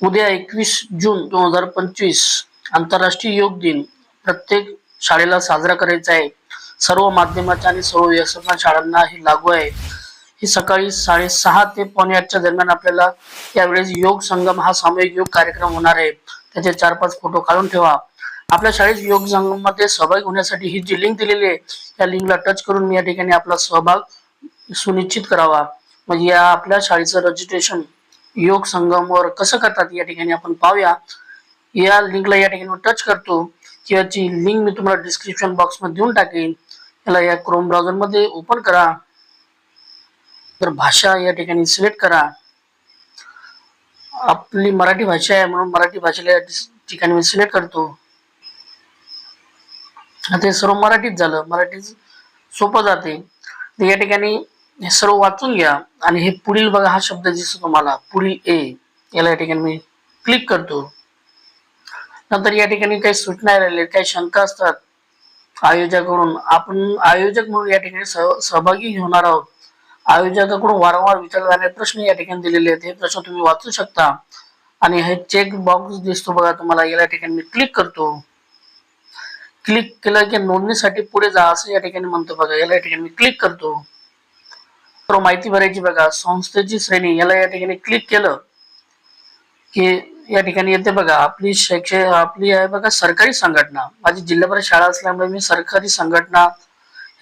उद्या एकवीस जून दोन हजार पंचवीस आंतरराष्ट्रीय योग दिन. प्रत्येक शाळेला साजरा करायचा आहे. सर्व माध्यमाच्या आणि सर्व व्यवस्थापन शाळांना हे लागू आहे. ही सकाळी साडेसहा ते पावणे आठच्या दरम्यान आपल्याला यावेळेस योग संगम हा सामूहिक योग कार्यक्रम होणार आहे. त्याचे चार पाच फोटो काढून ठेवा. आपल्या शाळेत योग संगममध्ये सहभागी होण्यासाठी ही जी लिंक दिलेली आहे त्या लिंकला टच करून मी या ठिकाणी आपला सहभाग सुनिश्चित करावा. म्हणजे या आपल्या शाळेचं रजिस्ट्रेशन योग संगमवर कसं करतात या ठिकाणी आपण पाहूया. या लिंकला या ठिकाणी टच करतो. की याची लिंक मी तुम्हाला डिस्क्रिप्शन बॉक्समध्ये देऊन टाकेन. याला या क्रोम ब्राउझरमध्ये ओपन करा. तर भाषा या ठिकाणी सिलेक्ट करा. आपली मराठी भाषा आहे म्हणून मराठी भाषेला या ठिकाणी मी सिलेक्ट करतो. आता हे सर्व मराठीत झालं. मराठीच सोपं जाते. या ठिकाणी हे सर्व वाचून घ्या. आणि हे पुढील बघा हा शब्द दिसतो तुम्हाला. पुढील ए याला या ठिकाणी मी क्लिक करतो. नंतर या ठिकाणी काही सूचना राहिल्या काही शंका असतात. आयोजकाकडून आपण आयोजक म्हणून या ठिकाणी सहभागी होणार आहोत. आयोजकाकडून वारंवार विचारले जाणारे प्रश्न या ठिकाणी दिलेले आहेत. हे प्रश्न तुम्ही वाचू शकता. आणि हे चेक बॉक्स दिसतो बघा तुम्हाला. या ठिकाणी मी क्लिक करतो. क्लिक केलं की नोंदणीसाठी पुढे जा असं या ठिकाणी म्हणतो बघा. याला या ठिकाणी मी क्लिक करतो. माहिती भरायची बघा. संस्थेची श्रेणी याला या ठिकाणी क्लिक केलं की या ठिकाणी येते बघा. आपली शैक्षणिक आपली आहे बघा सरकारी संघटना. माझी जिल्हाभर शाळा असल्यामुळे मी सरकारी संघटना.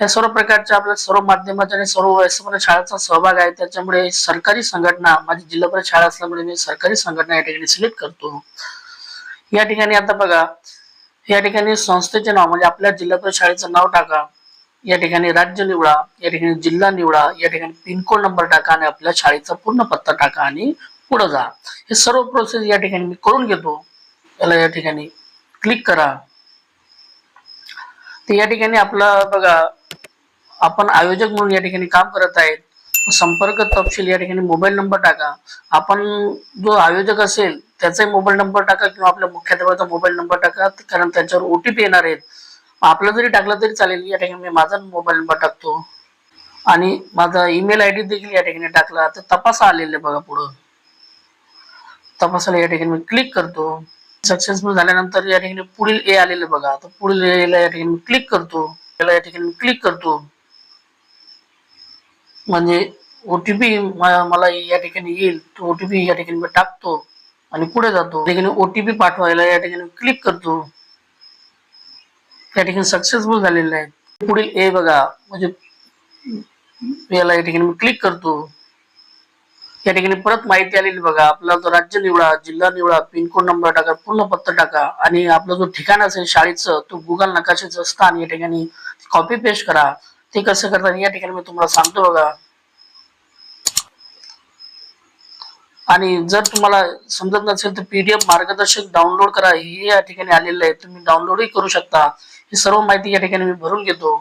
या सर्व प्रकारच्या आपल्या सर्व माध्यमाच्या आणि सर्व वयस्कर शाळेचा सहभाग आहे. त्याच्यामुळे सरकारी संघटना माझी जिल्हाभर शाळा असल्यामुळे मी सरकारी संघटना या ठिकाणी सिलेक्ट करतो. या ठिकाणी आता बघा. या ठिकाणी संस्थेचे नाव म्हणजे आपल्या जिल्हा परिषद शाळेचं नाव टाका. या ठिकाणी राज्य निवडा या ठिकाणी जिल्हा निवडा या ठिकाणी पिनकोड नंबर टाका आणि आपल्या शाळेचा पूर्ण पत्ता टाका आणि पुढे जा. हे सर्व प्रोसेस या ठिकाणी मी करून घेतो. याला या ठिकाणी क्लिक करा. तर या ठिकाणी आपलं बघा आपण आयोजक म्हणून या ठिकाणी काम करत आहेत. संपर्क तपशील या ठिकाणी मोबाईल नंबर टाका. आपण जो आयोजक असेल त्याचाही मोबाईल नंबर टाका किंवा आपल्या मुख्याध्यापकाचा मोबाईल नंबर टाका कारण त्याच्यावर ओटीपी येणार आहेत. आपला जरी टाकला तरी चालेल या ठिकाणी मी माझा मोबाईल नंबर टाकतो आणि माझा ईमेल आय डी देखील या ठिकाणी टाकला तर तपासा आलेले बघा पुढं तपासाला या ठिकाणी मी क्लिक करतो सक्सेसफुल झाल्यानंतर या ठिकाणी पुढील ए आलेलं बघा तर पुढील एला या ठिकाणी मी क्लिक करतो त्याला या ठिकाणी मी क्लिक करतो म्हणजे ओटीपी मला या ठिकाणी येईल तो ओटीपी या ठिकाणी मी टाकतो आणि पुढे जातो या ठिकाणी ओटीपी पाठवायला या ठिकाणी क्लिक करतो या ठिकाणी सक्सेसफुल झालेलं आहे पुढील ए बघा. म्हणजे याला या ठिकाणी मी क्लिक करतो. या ठिकाणी परत माहिती आलेली बघा. आपला जो राज्य निवडा जिल्हा निवडा पिनकोड नंबर टाका पूर्ण पत्ता टाका आणि आपला जो ठिकाण असेल शाळेचं तो गुगल नकाशाचं स्थान या ठिकाणी कॉपी पेस्ट करा. ते कसं करतात या ठिकाणी मी तुम्हाला सांगतो बघा. आणि जर तुम्हाला समजत नसेल तर पीडीएफ मार्गदर्शक डाउनलोड करा. हे या ठिकाणी आलेलं आहे. तुम्ही डाउनलोडही करू शकता. ही सर्व माहिती या ठिकाणी मी भरून घेतो.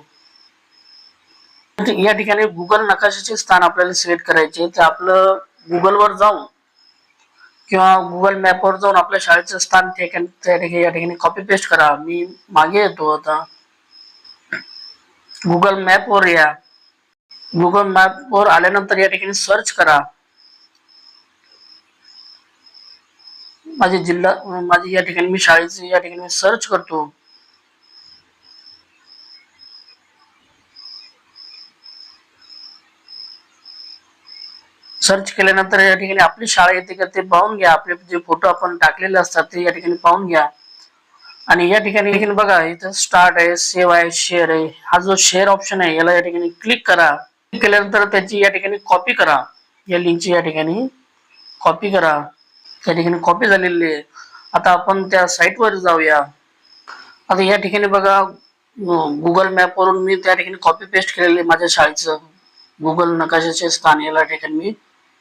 या ठिकाणी गुगल नकाशाचे स्थान आपल्याला सिलेक्ट करायचे तर आपलं गुगलवर जाऊन किंवा गुगल मॅपवर जाऊन आपल्या शाळेचं स्थान ठिकाणी त्या ठिकाणी या ठिकाणी कॉपी पेस्ट करा. मी मागे येतो आता. गुगल मॅपवर या. गुगल मॅपवर आल्यानंतर या ठिकाणी सर्च करा. माझे जिल्हा माझी या ठिकाणी मी शाळेचे या ठिकाणी सर्च करतो. सर्च केल्यानंतर या ठिकाणी आपली शाळा येते का ते पाहून घ्या. आपले जे फोटो आपण टाकलेले असतात ते या ठिकाणी पाहून घ्या. आणि या ठिकाणी ठिकाणी बघा इथं स्टार्ट आहे सेव्ह आहे शेअर आहे. हा जो शेअर ऑप्शन आहे याला या ठिकाणी क्लिक करा. क्लिक केल्यानंतर त्याची या ठिकाणी कॉपी करा. या लिंकची या ठिकाणी कॉपी करा. त्या ठिकाणी कॉपी झालेली आहे. आता आपण त्या साईटवर जाऊया. आता या ठिकाणी बघा गुगल मॅपवरून मी त्या ठिकाणी कॉपी पेस्ट केलेले माझ्या शाळेचं. गुगल नकाशाचे स्थान याला ठिकाणी मी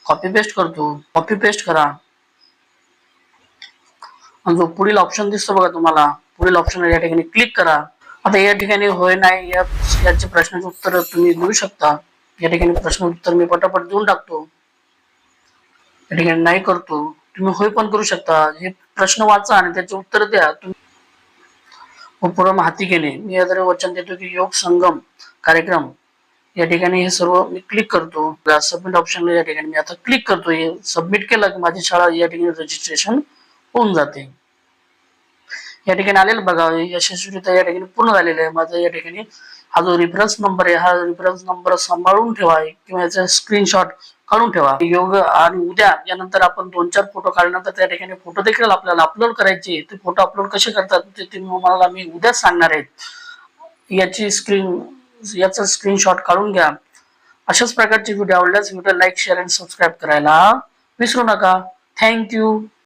कॉपी पेस्ट करतो. कॉपी पेस्ट करा. आणि जो पुढील ऑप्शन दिसतो बघा तुम्हाला पुढील ऑप्शन या ठिकाणी क्लिक करा. आता या ठिकाणी होय नाही या याचे प्रश्नाचे उत्तर तुम्ही देऊ शकता. या ठिकाणी प्रश्न उत्तर मी पटापट देऊन टाकतो. या ठिकाणी नाही करतो. तुम्ही होय पण करू शकता. हे प्रश्न वाचा आणि त्याचे उत्तर द्या. तुम्ही उपक्रम हाती घेणे. मी याद्वारे वचन देतो की योग संगम कार्यक्रम. या ठिकाणी हे सर्व मी क्लिक करतो. सबमिट ऑप्शनला या ठिकाणी मी आता क्लिक करतो. हे सबमिट केलं की माझी शाळा या ठिकाणी रजिस्ट्रेशन होऊन जाते. या ठिकाणी आलेलं बघा. यशस्वीरित्या या ठिकाणी पूर्ण झालेलं आहे. माझा या ठिकाणी हा जो रेफरन्स नंबर आहे हा रेफरन्स नंबर सांभाळून ठेवा. किंवा याचा स्क्रीनशॉट काढून ठेवा. योग आणि उद्या यानंतर आपण दोन चार फोटो काढल्यानंतर त्या ठिकाणी फोटो देखील आपल्याला अपलोड करायचे ते फोटो अपलोड कसे करतात ते तुम्हाला मी उद्याच सांगणार आहेत याची स्क्रीन याचा स्क्रीनशॉट काढून घ्या. अशाच प्रकारचे व्हिडिओ आवडल्यास व्हिडिओ लाईक शेअर आणि सबस्क्राईब करायला विसरू नका. थँक्यू